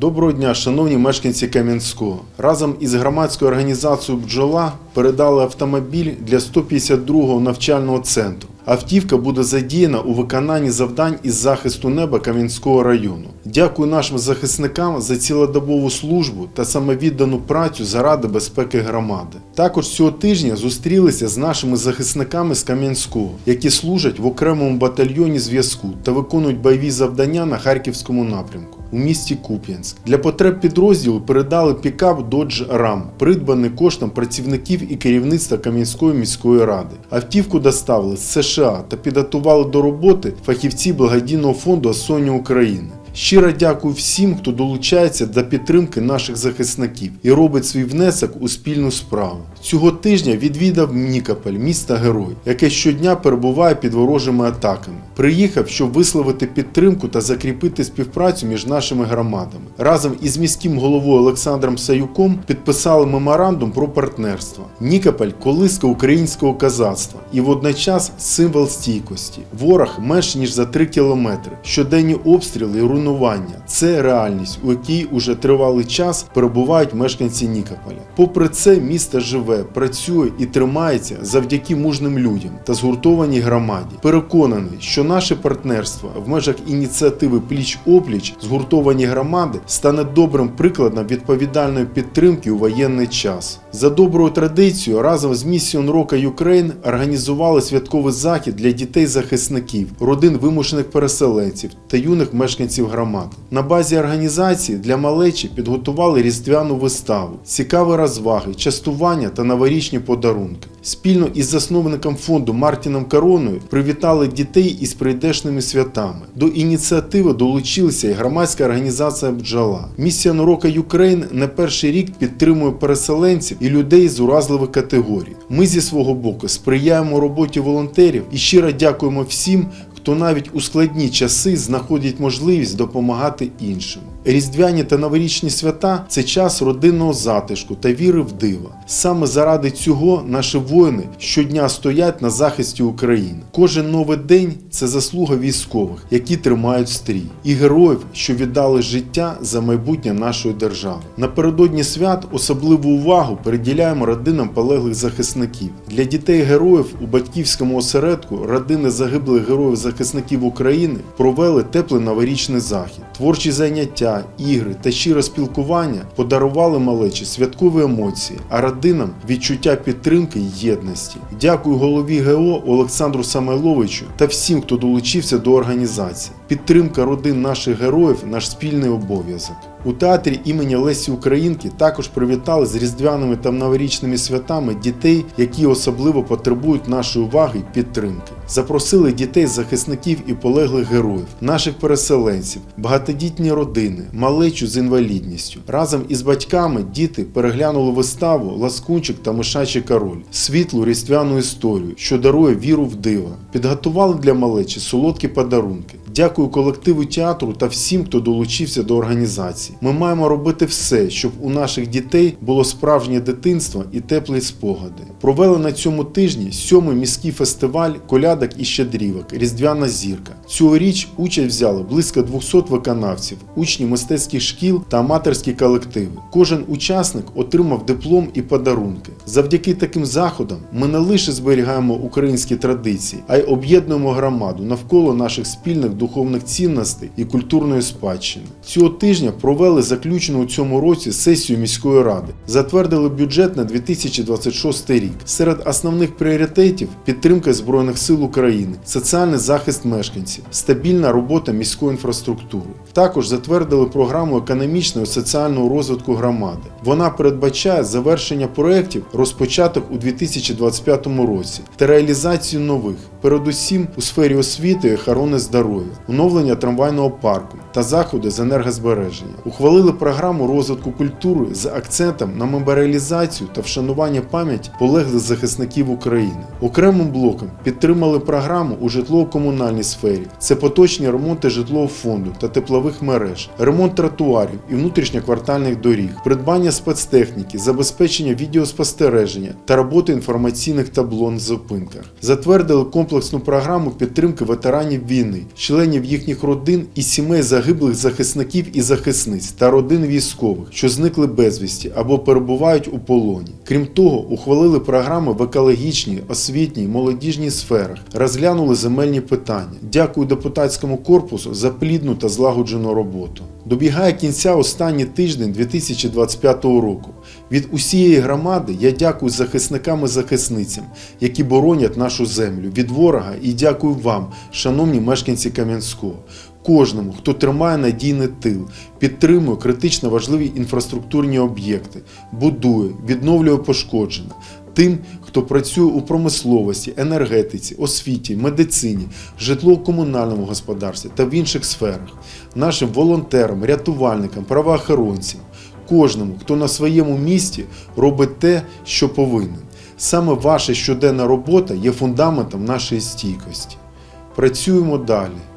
Доброго дня, шановні мешканці Кам'янського. Разом із громадською організацією Бджола передали автомобіль для 152-го навчального центру. Автівка буде задіяна у виконанні завдань із захисту неба Кам'янського району. Дякую нашим захисникам за цілодобову службу та самовіддану працю заради безпеки громади. Також цього тижня зустрілися з нашими захисниками з Кам'янського, які служать в окремому батальйоні зв'язку та виконують бойові завдання на Харківському напрямку у місті Куп'янськ. Для потреб підрозділу передали пікап Dodge Ram, придбаний коштом працівників і керівництва Кам'янської міської ради. Автівку доставили з США та підготували до роботи фахівці благодійного фонду Соня України. Щиро дякую всім, хто долучається до підтримки наших захисників і робить свій внесок у спільну справу. Цього тижня відвідав Нікополь, місто Герой, яке щодня перебуває під ворожими атаками. Приїхав, щоб висловити підтримку та закріпити співпрацю між нашими громадами. Разом із міським головою Олександром Саюком підписали меморандум про партнерство. Нікополь колиска українського козацтва і водночас символ стійкості. Ворог менш ніж за 3 кілометри. Щоденні обстріли і руйнування це реальність, у якій уже тривалий час перебувають мешканці Нікополя. Попри це, місто живе, працює і тримається завдяки мужним людям та згуртованій громаді. Переконаний, що наше партнерство в межах ініціативи Пліч опліч згуртовані громади стане добрим прикладом відповідальної підтримки у воєнний час. За доброю традицією разом з місією Рока Юкрейн організували святковий захід для дітей-захисників, родин вимушених переселенців та юних мешканців громад. На базі організації для малечі підготували різдвяну виставу, цікаві розваги, частування та новорічні подарунки. Спільно із засновником фонду Мартіном Короною привітали дітей із прийдешними святами. До ініціативи долучилася і громадська організація Бджола. Місія Норока Юкрейн не перший рік підтримує переселенців і людей з уразливих категорій. Ми зі свого боку сприяємо роботі волонтерів і щиро дякуємо всім, хто навіть у складні часи знаходить можливість допомагати іншим. Різдвяні та новорічні свята це час родинного затишку та віри в диво. Саме заради цього наші воїни щодня стоять на захисті України. Кожен новий день це заслуга військових, які тримають стрій, і героїв, що віддали життя за майбутнє нашої держави. Напередодні свят особливу увагу приділяємо родинам полеглих захисників. Для дітей героїв у батьківському осередку родини загиблих героїв захисників України провели теплий новорічний захід. Творчі заняття, ігри та щире спілкування подарували малечі святкові емоції, а родинам відчуття підтримки й єдності. Дякую голові ГО Олександру Самойловичу та всім, хто долучився до організації. Підтримка родин наших героїв наш спільний обов'язок. У театрі імені Лесі Українки також привітали з різдвяними та новорічними святами дітей, які особливо потребують нашої уваги й підтримки. Запросили дітей захисників і полеглих героїв, наших переселенців, багатодітні родини, малечу з інвалідністю. Разом із батьками діти переглянули виставу Ласкунчик та Мишачий король, світлу різдвяну історію, що дарує віру в диво. Підготували для малечі солодкі подарунки. Дякую колективу театру та всім, хто долучився до організації. Ми маємо робити все, щоб у наших дітей було справжнє дитинство і теплі спогади. Провели на цьому тижні сьомий міський фестиваль колядок і щедрівок Різдвяна зірка. Цьогоріч участь взяли близько 200 виконавців, учні мистецьких шкіл та аматорські колективи. Кожен учасник отримав диплом і подарунки. Завдяки таким заходам ми не лише зберігаємо українські традиції, а й об'єднуємо громаду навколо наших спільних духовних цінностей і культурної спадщини. Цього тижня провели заключену у цьому році сесію міської ради, затвердили бюджет на 2026 рік. Серед основних пріоритетів підтримка Збройних сил України, соціальний захист мешканців, стабільна робота міської інфраструктури. Також затвердили програму економічного і соціального розвитку громади. Вона передбачає завершення проєктів, розпочатих у 2025 році, та реалізацію нових, передусім у сфері освіти і охорони здоров'я, оновлення трамвайного парку та заходи з енергозбереження. Ухвалили програму розвитку культури з акцентом на меморіалізацію та вшанування пам'яті полеглих захисників України. Окремим блоком підтримали програму у житлово-комунальній сфері. Це поточні ремонти житлового фонду та теплових мереж, ремонт тротуарів і внутрішньоквартальних доріг, придбання спецтехніки, забезпечення відеоспостереження та роботи інформаційних табло на зупинках. Затвердили комплексну програму підтримки ветеранів війни, членів їхніх родин і сімей загиблих захисників і захисниць та родин військових, що зникли безвісті або перебувають у полоні. Крім того, ухвалили програми в екологічній, освітній, молодіжній сферах, розглянули земельні питання. Дякую депутатському корпусу за плідну та злагоджену роботу. Добігає кінця останній тиждень 2025 року. Від усієї громади я дякую захисникам і захисницям, які боронять нашу землю від ворога, і дякую вам, шановні мешканці Кам'янського. Кожному, хто тримає надійний тил, підтримує критично важливі інфраструктурні об'єкти, будує, відновлює пошкоджене. Тим, хто працює у промисловості, енергетиці, освіті, медицині, житлово-комунальному господарстві та в інших сферах, нашим волонтерам, рятувальникам, правоохоронцям, кожному, хто на своєму місці робить те, що повинен. Саме ваша щоденна робота є фундаментом нашої стійкості. Працюємо далі.